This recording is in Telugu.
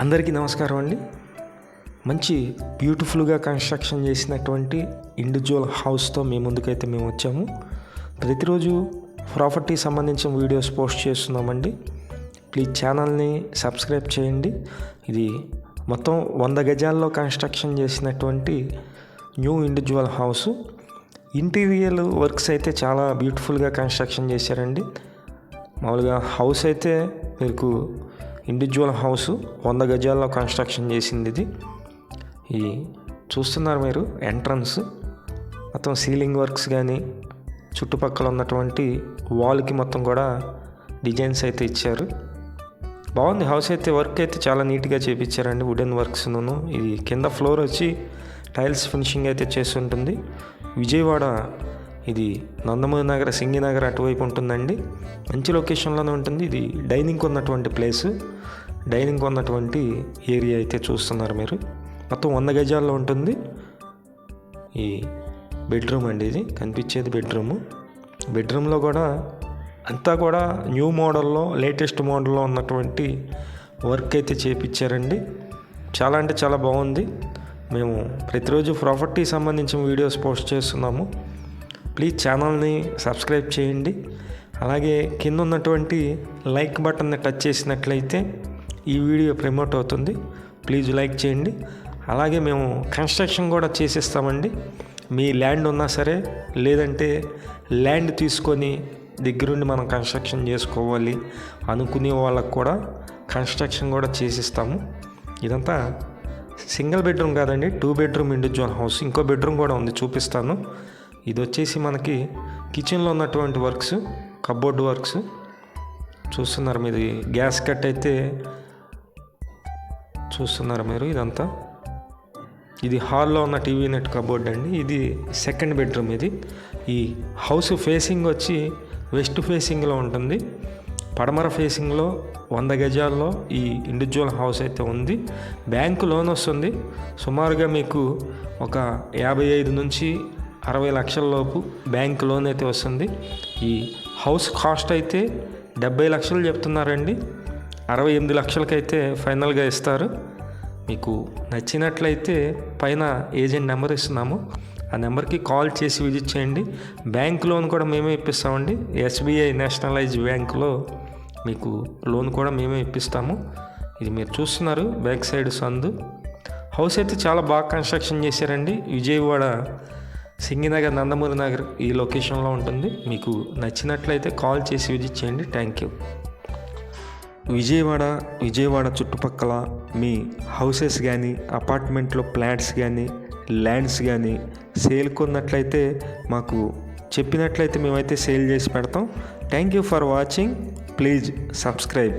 అందరికీ నమస్కారం అండి. మంచి బ్యూటిఫుల్గా కన్స్ట్రక్షన్ చేసినటువంటి ఇండివిజువల్ హౌస్తో మీ ముందుకైతే మేము వచ్చాము. ప్రతిరోజు ప్రాపర్టీ సంబంధించిన వీడియోస్ పోస్ట్ చేస్తున్నామండి. ప్లీజ్ ఛానల్ని సబ్స్క్రైబ్ చేయండి. ఇది మొత్తం వంద గజాల్లో కన్స్ట్రక్షన్ చేసినటువంటి new individual house. Interior works అయితే చాలా బ్యూటిఫుల్గా కన్స్ట్రక్షన్ చేశారండి. మామూలుగా హౌస్ అయితే మీకు ఇండివిజువల్ హౌస్ వంద గజాల్లో కన్స్ట్రక్షన్ చేసింది ఇది ఈ చూస్తున్నారు మీరు ఎంట్రన్స్ మొత్తం సీలింగ్ వర్క్స్ కానీ చుట్టుపక్కల ఉన్నటువంటి వాల్కి మొత్తం కూడా డిజైన్స్ అయితే ఇచ్చారు. బాగుంది హౌస్ అయితే వర్క్ అయితే చాలా నీట్గా చేపించారండి వుడెన్ వర్క్స్ను ఇది కింద ఫ్లోర్ వచ్చి టైల్స్ ఫినిషింగ్ అయితే చేసి ఉంటుంది. విజయవాడ ఇది నందమూరి నగర్ సింగినగర్ అటువైపు ఉంటుందండి. మంచి లొకేషన్లోనే ఉంటుంది. ఇది డైనింగ్ ఉన్నటువంటి ప్లేస్. డైనింగ్ ఉన్నటువంటి ఏరియా అయితే చూస్తున్నారు మీరు. మొత్తం వంద గజాల్లో ఉంటుంది. ఈ బెడ్రూమ్ అండి ఇది. కనిపించేది బెడ్రూము. బెడ్రూమ్లో కూడా అంతా కూడా న్యూ మోడల్లో లేటెస్ట్ మోడల్లో ఉన్నటువంటి వర్క్ అయితే చేపించారండి. చాలా అంటే చాలా బాగుంది. మేము ప్రతిరోజు ప్రాపర్టీ సంబంధించిన వీడియోస్ పోస్ట్ చేస్తున్నాము. ప్లీజ్ ఛానల్ని సబ్స్క్రైబ్ చేయండి. అలాగే కింద ఉన్నటువంటి లైక్ బటన్ని టచ్ చేసినట్లయితే ఈ వీడియో ప్రమోట్ అవుతుంది. ప్లీజ్ లైక్ చేయండి. అలాగే మేము కన్స్ట్రక్షన్ కూడా చేసేస్తామండి. మీ ల్యాండ్ ఉన్నా సరే లేదంటే ల్యాండ్ తీసుకొని దగ్గరుండి మనం కన్స్ట్రక్షన్ చేసుకోవాలి అనుకునే వాళ్ళకు కూడా కన్స్ట్రక్షన్ కూడా చేసిస్తాము. ఇదంతా సింగిల్ బెడ్రూమ్ కాదండి టూ బెడ్రూమ్ ఇండివిజువల్ హౌస్. ఇంకో బెడ్రూమ్ కూడా ఉంది చూపిస్తాను. ఇది వచ్చేసి మనకి కిచెన్లో ఉన్నటువంటి వర్క్స్ కబోర్డ్ వర్క్స్. చూస్తున్నారు మీరు గ్యాస్ కట్ అయితే చూస్తున్నారు మీరు ఇదంతా. ఇది హాల్లో ఉన్న టీవీ నెట్ కబోర్డ్ అండి. ఇది సెకండ్ బెడ్రూమ్ ఇది. ఈ హౌస్ ఫేసింగ్ వచ్చి వెస్ట్ ఫేసింగ్లో ఉంటుంది. పడమర ఫేసింగ్లో వంద గజాల్లో ఈ ఇండివిజువల్ హౌస్ అయితే ఉంది. బ్యాంకు లోన్ వస్తుంది. సుమారుగా మీకు ఒక యాభై ఐదు నుంచి అరవై లక్షల లోపు బ్యాంక్ లోన్ అయితే వస్తుంది. ఈ హౌస్ కాస్ట్ అయితే డెబ్బై లక్షలు చెప్తున్నారండి. అరవై ఎనిమిది లక్షలకైతే ఫైనల్గా ఇస్తారు. మీకు నచ్చినట్లయితే పైన ఏజెంట్ నెంబర్ ఇస్తున్నాము. ఆ నెంబర్కి కాల్ చేసి విజిట్ చేయండి. బ్యాంక్ లోన్ కూడా మేమే ఇప్పిస్తామండి. ఎస్బీఐ నేషనలైజ్ బ్యాంకులో మీకు లోన్ కూడా మేమే ఇప్పిస్తాము. ఇది మీరు చూస్తున్నారు బ్యాక్ సైడ్ సందు. హౌస్ అయితే చాలా బాగా కన్స్ట్రక్షన్ చేశారండి. విజయవాడ సింగినగర్ నందమూరి నగర్ ఈ లొకేషన్లో ఉంటుంది. మీకు నచ్చినట్లయితే కాల్ చేసి విజిట్ చేయండి. Thank you. విజయవాడ విజయవాడ చుట్టుపక్కల మీ హౌసెస్ కానీ అపార్ట్మెంట్లో ప్లాట్స్ కానీ ల్యాండ్స్ కానీ సేల్ కొన్నట్లయితే మాకు చెప్పినట్లయితే మేమైతే సేల్ చేసి పెడతాం. Thank you for watching. Please subscribe.